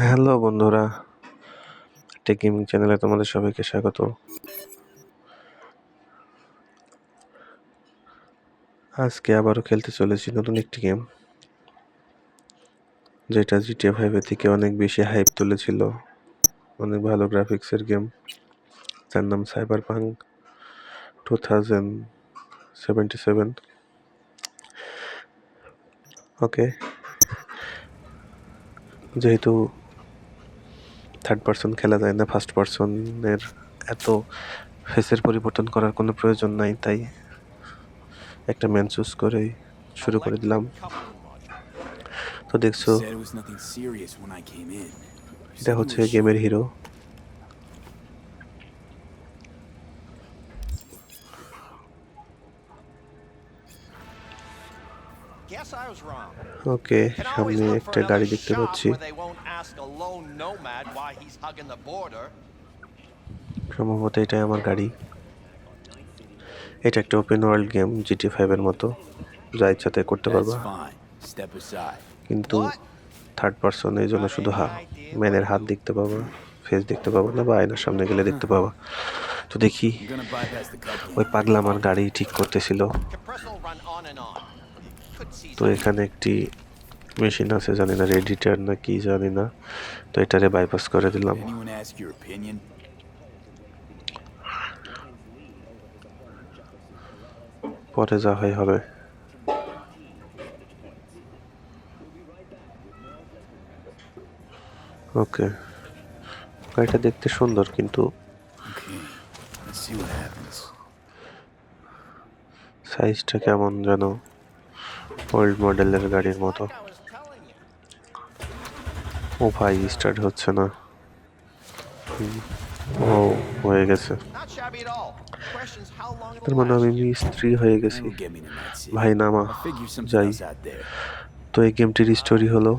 Hello বন্ধুরা, take gaming চ্যানেলে তোমাদের সবাইকে স্বাগত। আজকে আবারও খেলতে চলেছি নতুন একটি গেম, যেটা জিটিএ ফাইভের থেকে অনেক বেশি হাইপ তুলেছিল। অনেক ভালো গ্রাফিক্সের গেম যার নাম cyber punk two thousand seventy seven okay যেহেতু থার্ড পার্সন খেলা যায় না ফার্স্ট পার্সনের এত ফেসের পরিবর্তন করার কোনো প্রয়োজন নাই তাই একটা ম্যান চুজ করেই শুরু করে দিলাম তো দেখছ. এটা হচ্ছে গেমের হিরো ওকে সামনে একটা গাড়ি দেখতে পাচ্ছি. সম্ভবত এটাই আমার গাড়ি। এটা একটা ওপেন ওয়ার্ল্ড গেম জিটি ফাইভের মতো। যা ইচ্ছাতে করতে পারবা. কিন্তু থার্ড পার্সন এই জন্য শুধু হা ম্যানের হাত দেখতে পাবা ফেস দেখতে পাবা না বা আয়নার সামনে গেলে দেখতে পাবা। তো দেখি. ওই পাগলা আমার গাড়ি ঠিক করতেছিল। তো এখানে একটি মেশিন আছে জানি না রেডিটার না কি জানি না। তো এটারে বাইপাস করে দিলাম? পরে যা হয় হবে। ওকে গাড়িটা দেখতে সুন্দর কিন্তু. সাইজটা কেমন যেন? ওল্ড মডেলের গাড়ির মতো। ও ভাই স্টার্ট হচ্ছে না। ও হয়ে গেছে। তার মানে আমি মিস্ত্রি হয়ে গেছি। ভাই, নামা তো এই গেমটির স্টোরি হলো,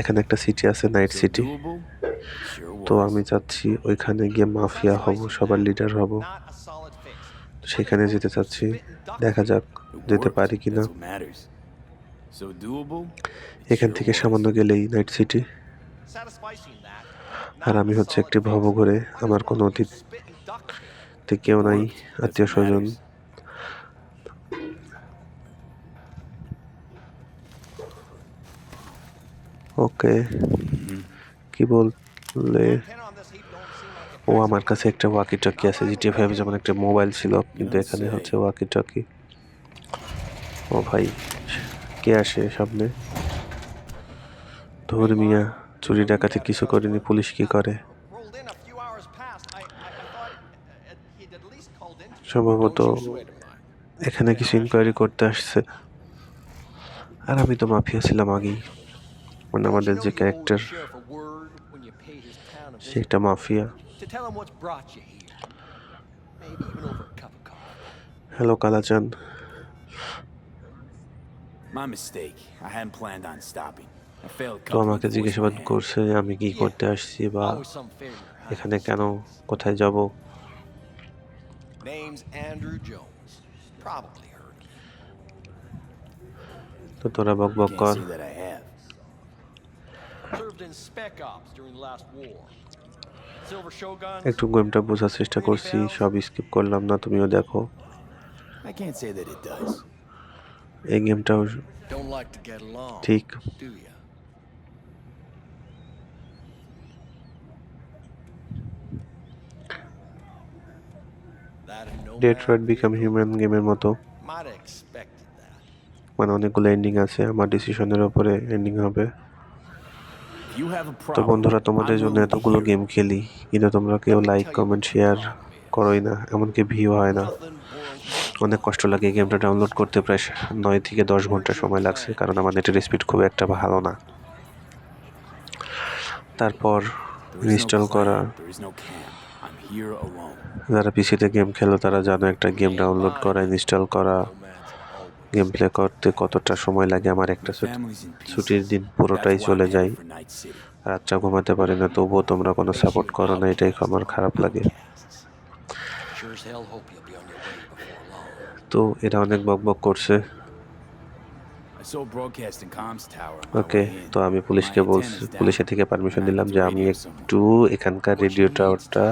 এখানে একটা সিটি আছে নাইট সিটি তো আমি চাচ্ছি ওইখানে গিয়ে মাফিয়া হব, সবার লিডার হব। সেখানে যেতে চাচ্ছি। দেখা যাক, যেতে পারি কিনা। এখান থেকে সামান্য গেলেই নাইট সিটি আর আমি হচ্ছে একটি ভবঘরে আমার কোনো অতীত কেউ নাই আত্মীয় স্বজন। ওকে কি বললে? ও আমার কাছে একটা ওয়াকি টকি আছে জিটি ভাইভে যেমন একটা মোবাইল ছিল কিন্তু এখানে হচ্ছে ওয়াকি টকি ও ভাই কে আসে সামনে? ধর্মিয়া চুরি ডাকাতি কিছু করেনি, পুলিশ কি করে? সম্ভবত এখানে কিছু ইনকোয়ারি করতে আসছে। আর আমি তো মাফিয়া ছিলাম আগেই। মানে আমাদের যে ক্যারেক্টার সে একটা মাফিয়া। হ্যালো কালাচান তো আমাকে জিজ্ঞাসাবাদ. করছে আমি কি করতে আসছি বা? এখানে কেন কোথায় যাব Name's Andrew Jones. Probably heard. of তো তোরা বক বক কর say that I have. me. Served in Spec Ops during the last war. Silver Shogun. একটু গেমটা বোঝার চেষ্টা করছি সব স্কিপ করলাম না তুমিও দেখো I can't say that it does. এই গেমটাও ঠিক। ডেট্রয়েড বিকাম হিউম্যান গেমের মতো। মানে অনেকগুলো এন্ডিং আছে আমার ডিসিশনের ওপরে এন্ডিং হবে। তো বন্ধুরা তোমাদের জন্য এতগুলো গেম খেলি। কিন্তু তোমরা কেউ লাইক কমেন্ট শেয়ার করোই না এমনকি ভিউ হয় না। অনেক কষ্ট লাগে গেমটা ডাউনলোড করতে প্রায় নয় থেকে দশ ঘণ্টা সময় লাগছে, কারণ আমার নেটের স্পিড খুব একটা ভালো না তারপর ইনস্টল করা. যারা পিসিতে গেম খেলো, তারা জানো একটা গেম ডাউনলোড করা ইনস্টল করা গেম প্লে করতে কতটা সময় লাগে, আমার একটা. ছুটির দিন পুরোটাই চলে যায় রাতটা ঘুমাতে পারি না, তবুও তোমরা কোনো সাপোর্ট করো না, এটাই আমার খারাপ লাগে তো এটা অনেক বকবক করছে। ওকে তো আমি পুলিশকে বলছি পুলিশের থেকে পারমিশন দিলাম যে আমি একটু এখানকার রেডিও টাওয়ারটা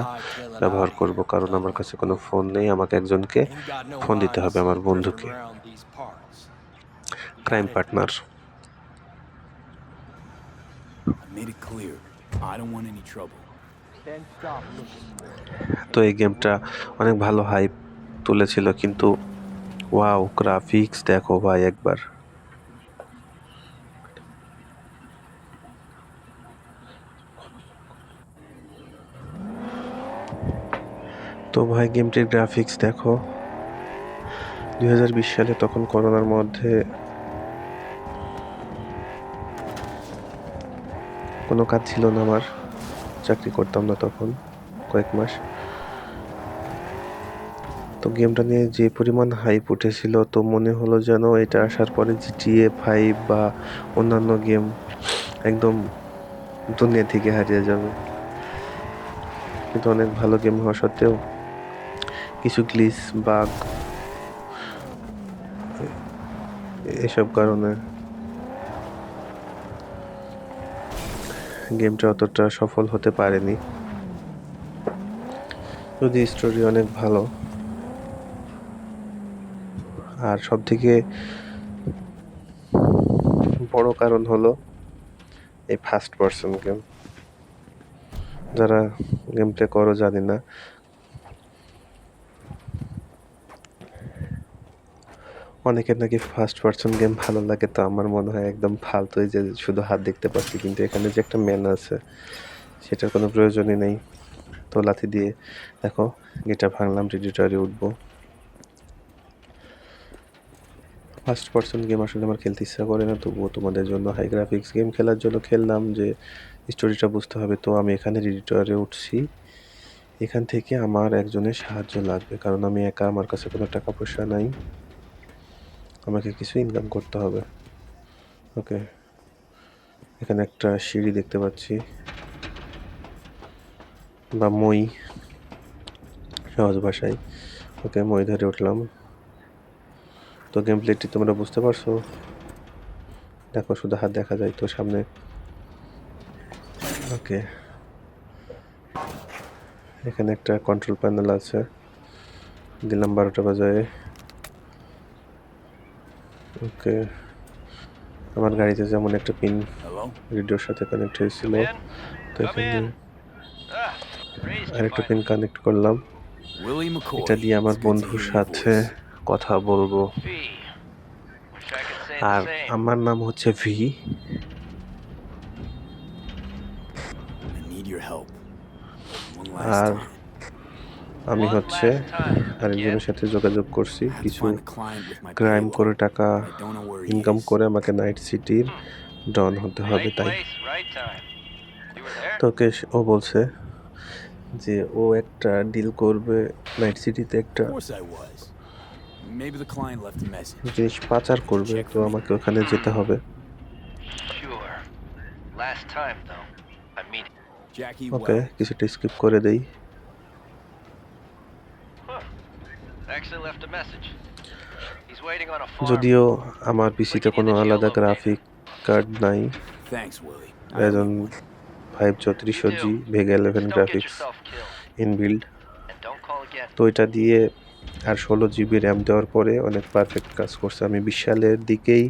ব্যবহার করব কারণ আমার কাছে কোনো ফোন নেই আমাকে একজনকে ফোন দিতে হবে আমার বন্ধুকে। ক্রাইম পার্টনার তো এই গেমটা অনেক ভালো হাইপ তুলেছিল কিন্তু ওয়াও গ্রাফিক্স দেখো ভাই একবার। তো ভাই গেমটির গ্রাফিক্স দেখো। দুই হাজার বিশ সালে তখন করোনার মধ্যে কোনো কাজ ছিল না আমার। চাকরি করতাম না তখন কয়েক মাস। তো গেমটা নিয়ে যে পরিমাণ হাইপ উঠেছিল, তো মনে হলো যেন এটা আসার পরে জি জিটিএ ফাইভ বা অন্যান্য গেম একদম দুনিয়া থেকে হারিয়ে যাবে। কিন্তু অনেক ভালো গেম হওয়া সত্ত্বেও কিছু গ্লিস বাগ এসব কারণে গেমটা অতটা সফল হতে পারেনি। যদি স্টোরি অনেক ভালো আর সব থেকে বড় কারণ হলো এই ফার্স্ট পার্সন গেম যারা গেম প্লে করো জানি না। অনেকের নাকি ফার্স্ট পার্সন গেম ভালো লাগে তো আমার মনে হয় একদম ফালতু এই যে শুধু হাত দেখতে পাচ্ছি, কিন্তু এখানে যে একটা ম্যান আছে, সেটার কোনো প্রয়োজনই নেই। তো লাথি দিয়ে, দেখো গেটা ভাঙলাম রেডিটারে উঠবো। ফার্স্ট পার্সন গেম আসলে আমার খেলতে ইচ্ছা করে না, তবুও তোমাদের জন্য হাই গ্রাফিক্স গেম খেলার জন্য খেললাম যে স্টোরিটা বুঝতে হবে। তো আমি এখানে রেডিটরে উঠছি। এখান থেকে আমার একজনের সাহায্য লাগবে, কারণ আমি একা, আমার কাছে কোনো টাকা পয়সা নাই। আমাকে কিছু ইনকাম করতে হবে। ওকে, এখানে একটা সিঁড়ি দেখতে পাচ্ছি। বা মই, সহজ ভাষায়। ওকে, মই ধরে উঠলাম। তো গেম প্লেটি তোমরা বুঝতে পারছ। দেখো শুধু হাত দেখা যায় তো সামনে। ওকে। এখানে একটা কন্ট্রোল প্যানেল আছে। দিলাম বারোটা বাজায়। ওকে। আমার গাড়িতে যেমন একটা পিন? রেডিওর সাথে কানেক্ট হয়েছিল তো এখানে Ah, আরেকটা পিন কানেক্ট করলাম। এটা দিয়ে আমার বন্ধুর সাথে. কথা বলব। আর আমার নাম হচ্ছে ভি আর আমি হচ্ছে আরেকজনের সাথে যোগাযোগ করছি, কিছু ক্রাইম করে টাকা ইনকাম করে আমাকে নাইট সিটির ডন হতে হবে, তাই। তোকে ও বলছে যে ও একটা ডিল করবে নাইট সিটিতে একটা Of course I was. Maybe the client left a message. জিনিস পাচার করবে তো আমাকে ওখানে যেতে হবে Sure. Last time, though. I mean, Jackie ওকে. কিছুটা স্কিপ করে দেই actually left a message. He's waiting on a farm. যদিও আমার পিসিতে কোনো আলাদা গ্রাফিক কার্ড নাই Thanks, Willie. রাইজন. ফাইভ চৌত্রিশশো G Vega eleven graphics inbuilt. তো এটা দিয়ে আর ষোলো জিবি র্যাম দেওয়ার পরে অনেক পারফেক্ট কাজ করছে। আমি বিশ সালের দিকেই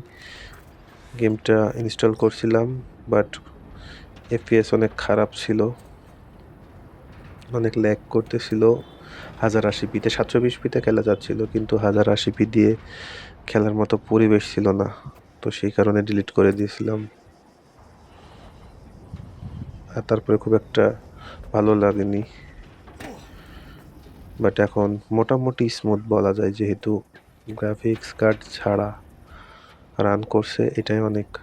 গেমটা ইনস্টল করছিলাম বাট এফপিএস অনেক খারাপ ছিল। অনেক ল্যাগ করতেছিল। হাজার আশি পিতে সাতশো বিশ পিতে খেলা যাচ্ছিল, কিন্তু হাজার আশি পি দিয়ে খেলার মতো পরিবেশ ছিল না। তো সেই কারণে ডিলিট করে দিয়েছিলাম। আর তারপরে খুব একটা ভালো লাগেনি। বাট এখন মোটামুটি স্মুথ বলা যায় যেহেতু গ্রাফিক্স কার্ড ছাড়া রান করছে, এটাই অনেক।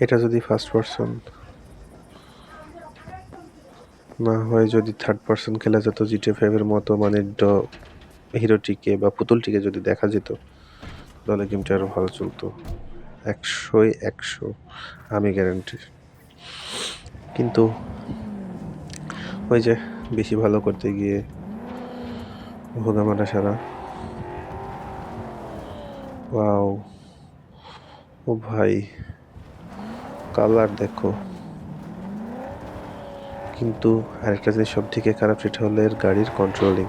এটা যদি ফার্স্ট পারসন না হয়, যদি থার্ড পারসন খেলা যেত জিটে ফাইভের মতো মানে ড- হিরোটিকে বা পুতুলটিকে যদি দেখা যেত, তাহলে গেমটা আরও ভালো চলতো। একশোই একশো, আমি গ্যারেন্টি কিন্তু ওই যে বেশি ভালো করতে গিয়ে ভোগামারা সারা। ওয়াও, ও ভাই, কালার দেখো। কিন্তু আরেকটা জিনিস সব থেকে খারাপ সেটা হলো এর গাড়ির কন্ট্রোলিং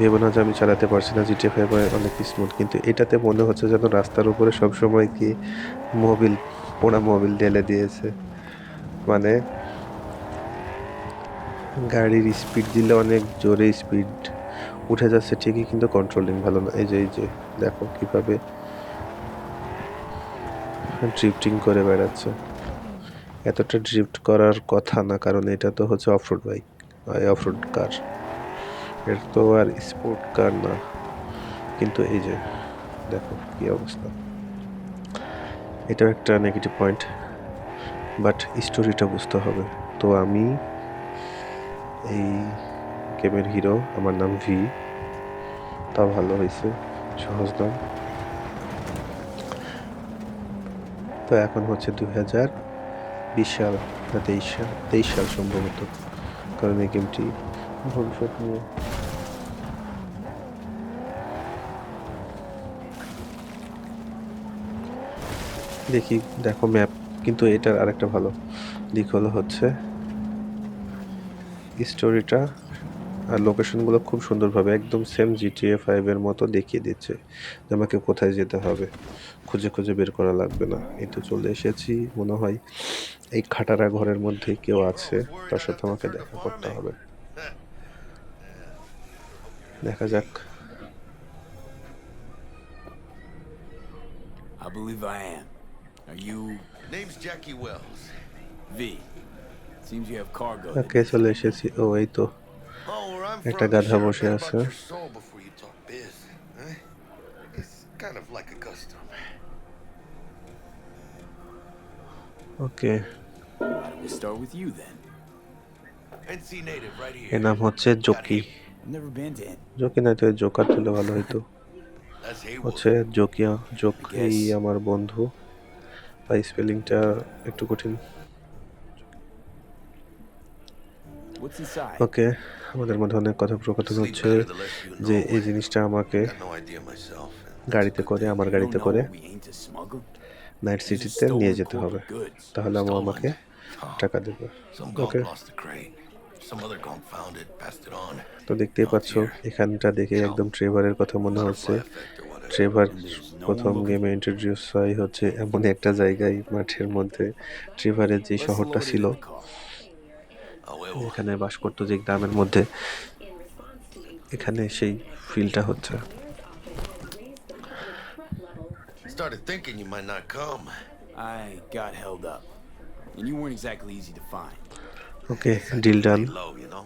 ভেবো না যে আমি চালাতে পারছি না জিটিএ ফাইভ অনেক স্মুথ কিন্তু এটাতে মনে হচ্ছে যেন রাস্তার উপরে সবসময় কি মোবিল, পোড়া মোবিল ঢেলে দিয়েছে। মানে গাড়ির স্পিড দিলে অনেক জোরে স্পিড উঠে যাচ্ছে ঠিকই, কিন্তু কন্ট্রোলিং ভালো না। এই যে এই যে, দেখো কীভাবে ড্রিফটিং করে বেড়াচ্ছে। এতটা ড্রিফট করার কথা না, কারণ এটা তো হচ্ছে অফরোড বাইক অফরোড কার এর তো আর স্পোর্ট কার না। কিন্তু এই যে, দেখো কি অবস্থা। এটাও একটা নেগেটিভ পয়েন্ট বাট স্টোরিটা বুঝতে হবে। তো আমি এই গেমের হিরো আমার নাম ভি তা ভালো হয়েছে, সহজ নাম তো এখন হচ্ছে দু হাজার বিশ সাল তেইশ সাল তেইশ সাল সম্ভবত। কারণ এই গেমটি ভবিষ্যৎ নিয়ে দেখি, দেখো ম্যাপ কিন্তু এটার আরেকটা ভালো দিক হলো হচ্ছে স্টোরিটা আর লোকেশনগুলো খুব সুন্দরভাবে একদম সেম জিটিএ ফাইভের মতো দেখিয়ে দিচ্ছে যে আমাকে কোথায় যেতে হবে। খুঁজে খুঁজে বের করা লাগবে না। এই তো চলে এসেছি। মনে হয় এই খাটারা ঘরের মধ্যে কেউ আছে, তার সাথে আমাকে দেখা করতে হবে। দেখা যাক। I believe I am. Are you Name's Jackie Wells. V? Seems you have cargo. ওকে চলে এসেছি ও এই তো Oh, where I'm একটা গাধা বসে আছে। about your soul before you talk biz, huh? It's kind of like a custom. Okay we start with you then? NC native right here. এর নাম হচ্ছে jockey I've never been to N. Jockey না তো Joker তুলে ভালো হইতো. হচ্ছে জকিয়া jockey আমার বন্ধু তাই স্পেলিংটা একটু কঠিন। ওকে আমাদের মধ্যে অনেক কথোপকথন হচ্ছে যে এই জিনিসটা আমাকে গাড়িতে করে আমার গাড়িতে করে নাইট সিটিতে নিয়ে যেতে হবে। তাহলে আমি আমাকে টাকা দেবে। তো দেখতেই পাচ্ছ এখানটা দেখে একদম ট্রেভারের কথা মনে হচ্ছে। ট্রেভার প্রথম গেমে ইন্ট্রোডিউস হয় হচ্ছে এমন একটা জায়গায় মাঠের মধ্যে ট্রেভারের যে শহরটা ছিল. এখানে বাস করতো যে গ্রামের মধ্যে এখানে সেই ফিলটা হচ্ছে Started thinking you might not come. I got held up. And you weren't exactly easy to find. Okay deal done know?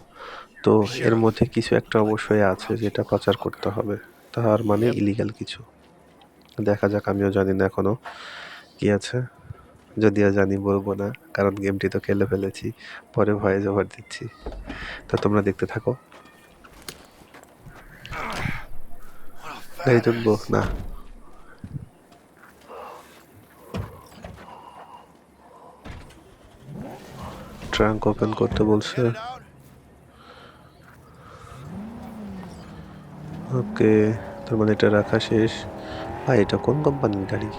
তো এর মধ্যে কিছু একটা অবশ্যই আছে যেটা পাচার করতে হবে তার মানে ইলিগাল কিছু। দেখা যাক আমিও জানি না এখনও কি আছে। যদিও জানি বলব না কারণ গেমটি তো খেলে ফেলেছি পরে ভয়ে জবার দিচ্ছি। তো তোমরা দেখতে থাকো। গাড়ি তুলবো? না। ট্রাঙ্ক ওপেন করতে বলছে। ওকে তার মানে এটা রাখা শেষ ভাই এটা কোন কোম্পানির গাড়ি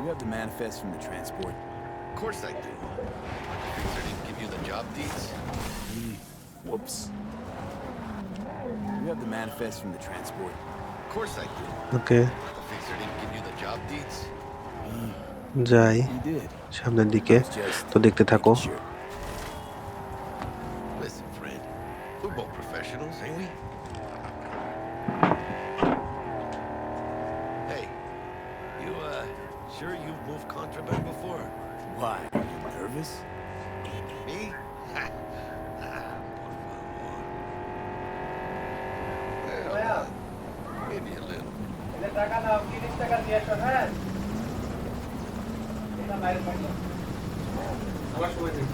You have the manifest from the transport. Of course I do. Fix I didn't give you the job deeds. Whoops. You have the manifest from the transport. Course I do. Okay. The fixer didn't give you the job deeds. যাই সামনের দিকে তো দেখতে থাকো making sure. Listen, friend. We're both professionals, ain't we? Hey, you, uh, sure you've moved contraband before? Why? Are you nervous? Me? Ha. Ah, por favor. Well, maybe a little. টাকা দাও তিরিশ টাকা দিয়ে আসো হ্যাঁ এটা বাইরে পাঠিয়ে আবার সময় দিন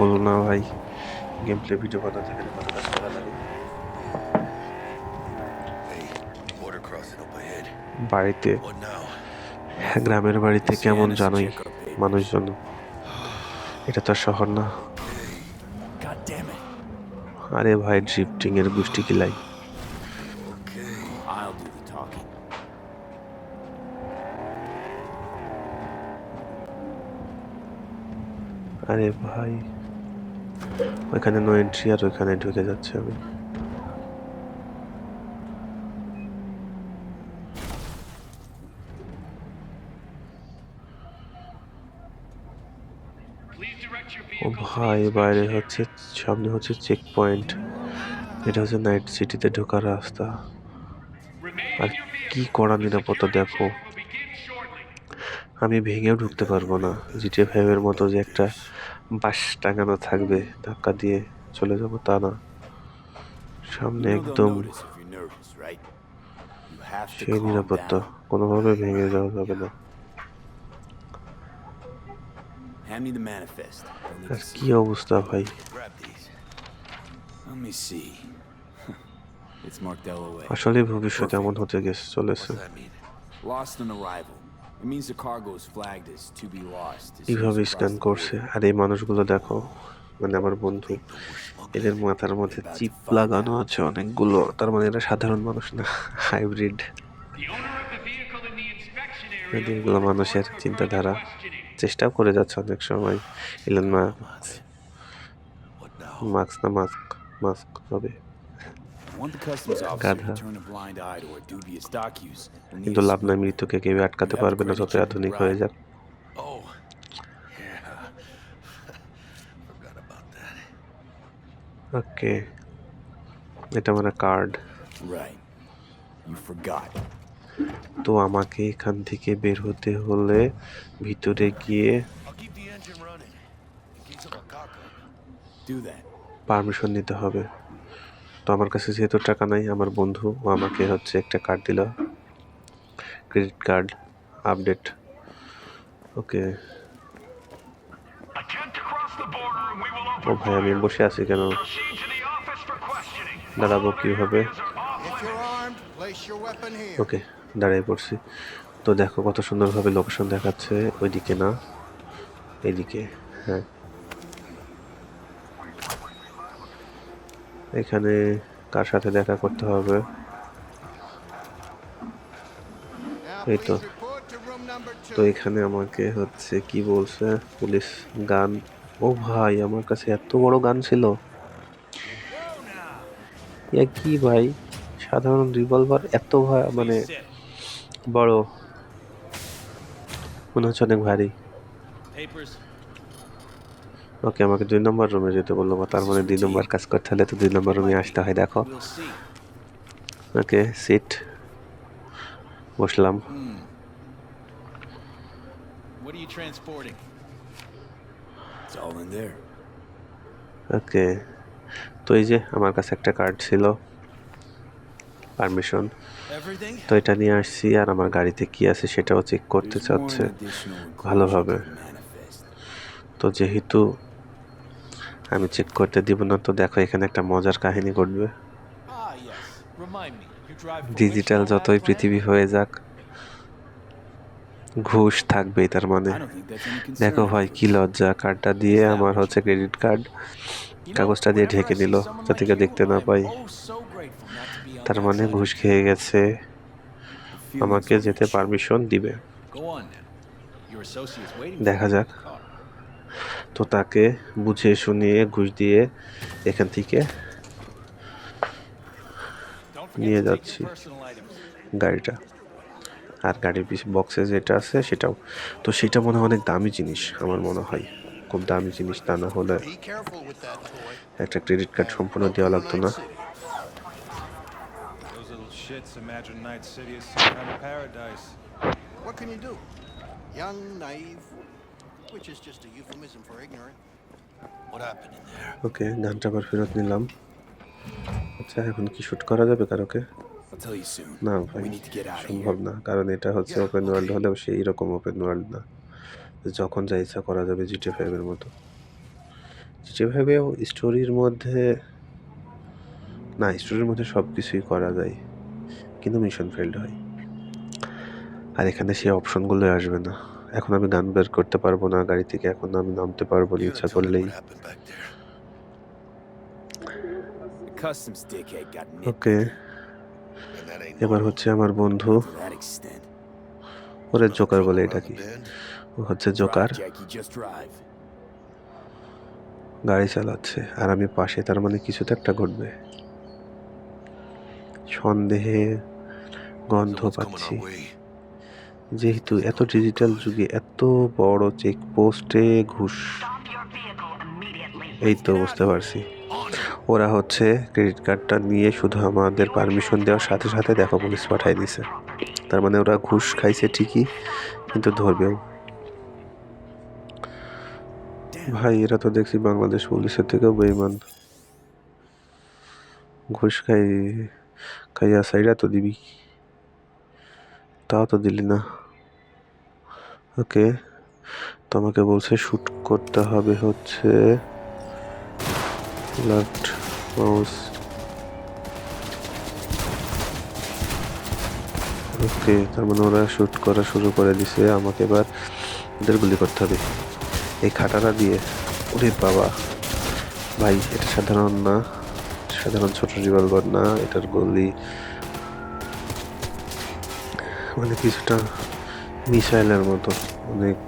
বলো না ভাই গেম প্লে ভিডিও বানাতে গেলে কত কাজ করা লাগে. বাড়িতে গ্রামের বাড়িতে কেমন জানোই. মানুষজন এটা তো আর শহর না. আরে ভাই ড্রিফটিং এর গোষ্ঠী কিলাই Okay. I'll do the talking. আরে ভাই, ওইখানে নো এন্ট্রি আর ওইখানে ঢুকে যাচ্ছে আমি। ও ভাই বাইরে হচ্ছে, সামনে হচ্ছে চেক পয়েন্ট এটা হচ্ছে নাইট সিটিতে ঢোকার রাস্তা। আর কি কড়া নিরাপত্তা দেখো। আমি ভেঙেও ঢুকতে পারব না। জিটিএ ফাইভের মতো যে একটা বাস টাঙানো থাকবে ধাক্কা দিয়ে চলে যাব তা না। সামনে একদম সেই নিরাপত্তা কোনোভাবে ভেঙে যাওয়া যাবে না। আর কি অবস্থা ভাই? আসলে ভবিষ্যৎ এমন হতে গেছে চলেছে। Lost. It means the cargo is flagged as to be lost. it scan করছে. আর এই মানুষগুলো দেখো মানে আমার বন্ধু এদের মাথার মধ্যে চিপ লাগানো আছে অনেকগুলো। তার মানে এরা সাধারণ মানুষ না হাইব্রিড এগুলো মানুষের চিন্তাধারা চেষ্টাও করে যাচ্ছে অনেক সময়। Elon now? মাস্ক না মাস্ক মাস্ক হবে I want the customs officer কিন্তু লাভ নয় মৃত্যুকে কেউ আটকাতে পারবে না যত আধুনিক হয়ে যাক। ওকে এটা মানে কার্ড। তো আমাকে এখান থেকে বের হতে হলে ভিতরে গিয়ে পারমিশন নিতে হবে। তো আমার কাছে যেহেতু টাকা নাই, আমার বন্ধু ও আমাকে হচ্ছে একটা কার্ড দিল। ক্রেডিট কার্ড আপডেট ওকে ও ভাই, আমি বসে আছি কেন? দাঁড়াবো কি হবে ওকে দাঁড়িয়ে পড়ছি। তো দেখো কত সুন্দরভাবে লোকেশন দেখাচ্ছে, ওইদিকে না? এদিকে হ্যাঁ। এখানে কার সাথে দেখা করতে হবে? number two. তো এখানে আমাকে হচ্ছে কি বলছে? পুলিশ গান। ও ভাই, আমার কাছে এত বড় গান ছিল। এ কি ভাই? সাধারণ রিভলভার এত মানে বড়। মনে হচ্ছে অনেক ভারী. ওকে আমাকে দুই নম্বর রুমে যেতে বলল বা তার মানে দুই নম্বর কাজ করতে হলে তো দুই নম্বর রুমে আসতে হয় দেখো। ওকে সিট বসলাম. ওকে তো এই যে আমার কাছে একটা কার্ড ছিল পারমিশন তো এটা নিয়ে আসছি আর আমার গাড়িতে কি আছে সেটাও চেক করতে চাচ্ছে ভালোভাবে. তো যেহেতু আমি চেক করতে দিব না তো দেখো এখানে একটা মজার কাহিনী ঘটবে। ডিজিটাল যতই পৃথিবী হয়ে যাক, ঘুষ থাকবেই তার মানে। দেখো ভাই, কি লজ্জা কার্ডটা দিয়ে আমার হচ্ছে ক্রেডিট কার্ড কাগজটা দিয়ে ঢেকে নিল, যাতে কেউ দেখতে না পাই। তার মানে ঘুষ খেয়ে গেছে, আমাকে যেতে পারমিশন দিবে। দেখা যাক। তো তাকে বুঝিয়ে শুনিয়ে ঘুষ দিয়ে এখান থেকে নিয়ে যাচ্ছি গাড়িটা। আর গাড়ির পিছ বক্সে যেটা আছে সেটাও। তো সেটা মনে হয় অনেক দামি জিনিস আমার মনে হয়। খুব দামি জিনিস তা না হলে একটা ক্রেডিট কার্ড সম্পূর্ণ দেওয়া লাগতো না। What can you do? Young, naive. Which is just a euphemism for ignorant. What happened in there? ওকে গানটা আবার ফেরত নিলাম। আচ্ছা এখন কি শুট করা যাবে কারোকে? না ভাই সম্ভব. না কারণ এটা হচ্ছে ওপেন ওয়ার্ল্ড হলেও সেই রকম ওপেন ওয়ার্ল্ড না। যখন যা ইচ্ছা করা যাবে জিটি ফাইভের মতো। যেভাবে স্টোরির মধ্যে না স্টোরির মধ্যে সব কিছুই করা যায়। কিন্তু মিশন ফেল্ড হয়। আর এখানে সেই অপশনগুলো আসবে না। এখন আমি গান বের করতে পারব না গাড়ি থেকে এখন আমি নামতে পারব না ইচ্ছা করলেই। ওকে এবার হচ্ছে আমার বন্ধু। ওরে জোকার বলে এটা কি? ও হচ্ছে জোকার। গাড়ি চালাচ্ছে। আর আমি পাশে তার মানে কিছু তো একটা ঘটবে। সন্দেহে গন্ধ পাচ্ছি। যেহেতু এত ডিজিটাল যুগে এত বড় চেকপোস্টে ঘুষ। এই তো বুঝতে পারছি। ওরা হচ্ছে ক্রেডিট কার্ডটা নিয়ে শুধু আমাদের পারমিশন দেওয়ার সাথে সাথে দেখো পুলিশ পাঠাই দিছে। তার মানে ওরা ঘুষ খাইছে ঠিকই, কিন্তু ধরবেও ভাই, এরা তো দেখছি বাংলাদেশ পুলিশের থেকেও বেইমান ঘুষ খাই, খাইয়া সাইডা তো দিবি। তাও তো দিলি না। ওকে, তোমাকে বলছে শ্যুট করতে হবে হচ্ছে লেফট মাউস ওকে, তার মানে ওরা শ্যুট করা শুরু করে দিছে, আমাকে এবার ওদের গুলি করতে হবে। এই খাটাটা দিয়ে, ওরে বাবা। ভাই, এটা সাধারণ না, সাধারণ ছোট রিভলভার না, এটার গুলি। মানে কিছুটা মিসাইলের মতো অনেক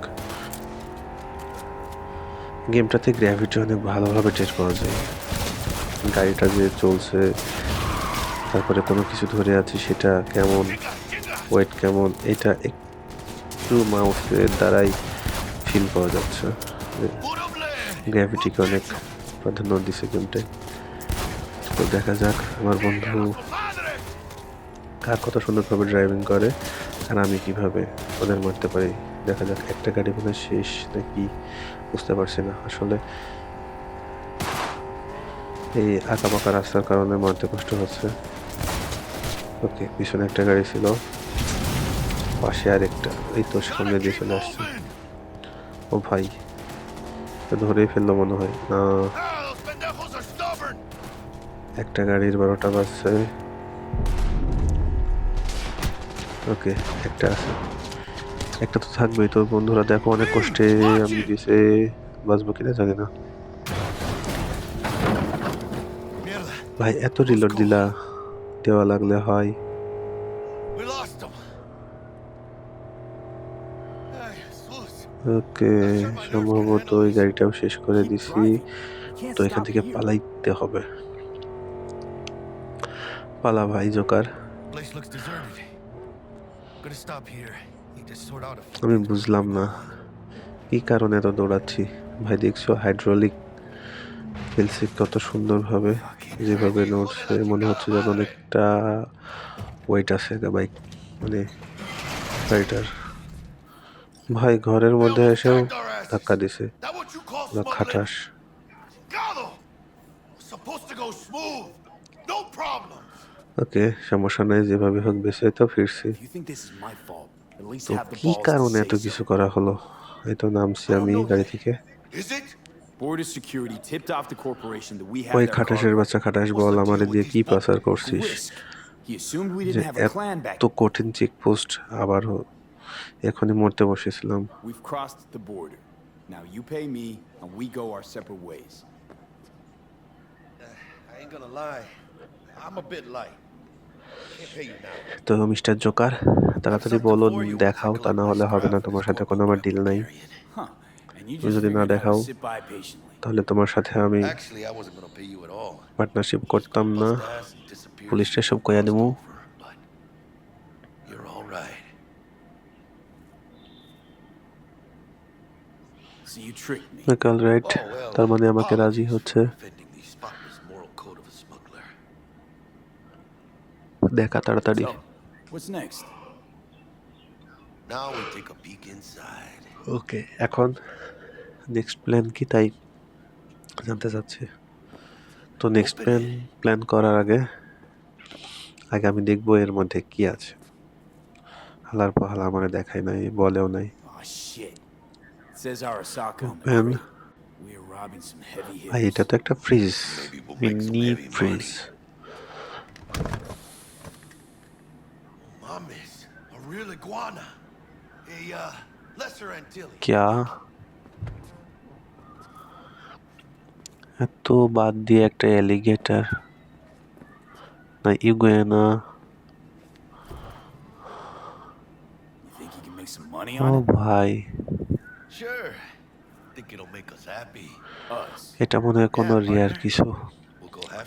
গেমটাতে গ্র্যাভিটি অনেক ভালোভাবে টের পাওয়া যায়। গাড়িটা যে চলছে, তারপরে কোনো কিছু ধরে আছি, সেটা কেমন ওয়েট কেমন, এটা একটু মাউসের দ্বারাই ফিল পাওয়া যাচ্ছে। গ্র্যাভিটিকে অনেক প্রাধান্য দিছে গেমটায় তো দেখা যাক, আমার বন্ধু কার কত সুন্দরভাবে ড্রাইভিং করে, আর আমি কীভাবে ওদের মারতে পারি। দেখা যাক, একটা গাড়ি হয় শেষ নাকি বুঝতে পারছি না। আসলে এই আঁকা বাঁকা রাস্তার কারণে মারতে কষ্ট হচ্ছে। ওকে, পিছনে একটা গাড়ি ছিল। পাশে আর একটা এই তো, সামনে দিয়ে চলে আসছে। ও ভাই ধরেই ফেলল মনে হয়। না. একটা গাড়ির বারোটা বাজছে। ওকে, একটা আছে। একটা তো থাকবেই তোর বন্ধুরা দেখো অনেক কষ্টে আমি দিছে, বাঁচবো কিনা জানি না ভাই, এত রিলোড দিলা, দেওয়া লাগলে হয়. ওকে, সম্ভবত ওই গাড়িটাও শেষ করে দিছি, তো এখান থেকে পালাইতে হবে পালা ভাই, জোকার. Gonna stop here. আমি বুঝলাম না। কি কারণে এত দৌড়াচ্ছি? ভাই দেখছ হাইড্রোলিক ফেলছে কত সুন্দরভাবে যেভাবে নড়ছে মনে হচ্ছে যেন অনেকটা ওয়েট আছে বাইক মানে গাড়িটার ভাই ঘরের মধ্যে এসেও ধাক্কা দিছে? খাটাস. ওকে সমস্যা নেই যেভাবে হোক বেঁচে তো ফিরছি। তো কি কারণে এত কিছু করা হলো এই তো নামছি আমি গাড়ি থেকে ওই খাটাসের বাচ্চা খাটাস বল আমারে দিয়ে কি পাচার করছিস যে. এত কঠিন চেকপোস্ট আবারও এখনই মরতে বসেছিলাম We've crossed the border. Now you pay me, and we go our separate ways. I ain't gonna lie. I'm a bit light. Can't pay you now. তো মিস্টার জোকার তাড়াতাড়ি বলো দেখাও তা না হলে হবে না তোমার সাথে কোনো আমার ডিল নাই। তুমি যদি না দেখাও তাহলে তোমার সাথে আমি পার্টনারশিপ করতাম না। পুলিশটা সব কয়া দেবো কাল রাইট তার মানে আমাকে রাজি হচ্ছে। Peek inside. ওকে এখন নেক্সট প্ল্যান কি তাই জানতে চাচ্ছি। তো নেক্সট প্ল্যান প্ল্যান করার আগে আগে আমি দেখব এর মধ্যে কি আছে। হালার পাহালা আমাকে দেখায় নাই বলেও নাই। Oh shit. It says Arasaka on the Man. crate. We're robbing some heavy ভাই hitters. এটা তো একটা fridge Maybe we'll we make some need heavy fridge Mames, a real iguana. A uh, lesser Antilles. क्या এত বাদ দিয়ে একটা alligator না ইগুয়েনা ও ভাই Sure. Think it'll make us happy. Us. এটা মনে হয় কোনো Yeah, রিয়ার কিছু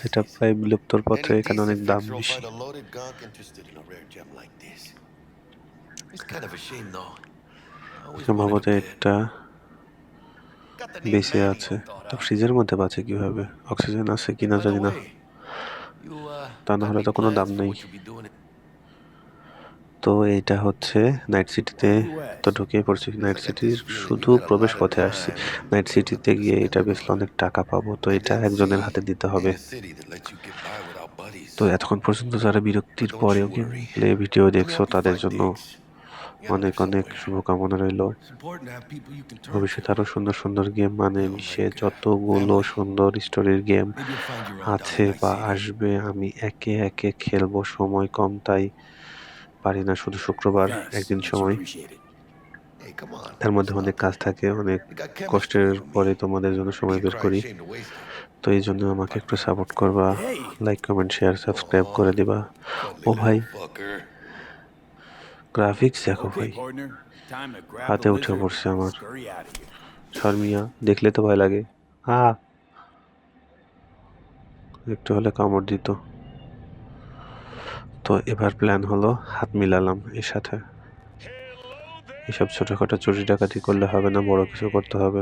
এটা প্রায় বিলুপ্তর পথে এখানে অনেক দাম বেশি সম্ভবত. এটা বেঁচে আছে তো. ফ্রিজের মধ্যে বাঁচে কীভাবে অক্সিজেন আছে কিনা জানি না uh, তা না হলে তো কোনো দাম নেই। what you'll be doing in- তো এটা হচ্ছে নাইট সিটিতে তো ঢুকিয়ে পড়ছি নাইট সিটির শুধু প্রবেশ পথে আসছি নাইট সিটিতে গিয়ে এটা বেচলে অনেক টাকা পাবো তো এটা একজনের হাতে দিতে হবে. তো এতক্ষণ পর্যন্ত যারা বিরক্তির পরেও প্লে ভিডিও দেখছ, তাদের জন্য অনেক অনেক শুভকামনা রইল. ভবিষ্যতে আরও সুন্দর সুন্দর গেম মানে মিশে যতগুলো সুন্দর স্টোরির গেম আছে বা আসবে, আমি একে একে খেলব সময় কম, তাই পারি না শুধু শুক্রবার একদিন সময়। তার মধ্যে অনেক কাজ থাকে অনেক কষ্টের পরে তোমাদের জন্য সময় বের করি। তো এই জন্য আমাকে একটু সাপোর্ট করবা। লাইক কমেন্ট শেয়ার সাবস্ক্রাইব করে দিবা। ও ভাই। গ্রাফিক্স দেখো ভাই। হাতে উঠে পড়ছে আমার। শর্মিয়া দেখলে তো ভয় লাগে। হ্যাঁ একটু হলে কামড় দিত। তো এবার প্ল্যান হলো হাত মিলালাম এর সাথে। এসব ছোটখাটো চুরি ডাকাতি করলে হবে না বড় কিছু করতে হবে।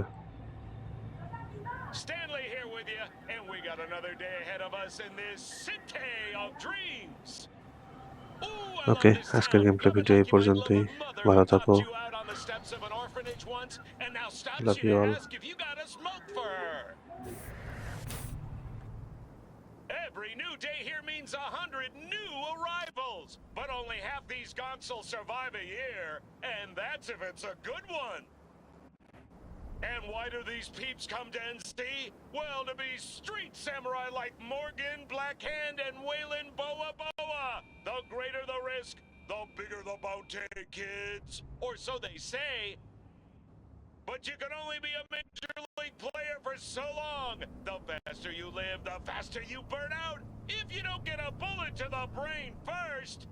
ওকে আজকের গেম প্লে ভিডিও এই পর্যন্তই। ভালো থাকো। Love. New day here means a hundred new arrivals, but only half these gonks survive a year, and that's if it's a good one. And why do these peeps come to NC? Well, to be street samurai like Morgan, Blackhand, and Waylon Boa Boa. The greater the risk, the bigger the bounty, kids. Or so they say. But you can only be a major league player for so long. The faster you live, the faster you burn out. If you don't get a bullet to the brain first.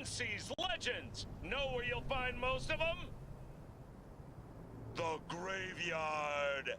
NC's legends. Know where you'll find most of them? The graveyard.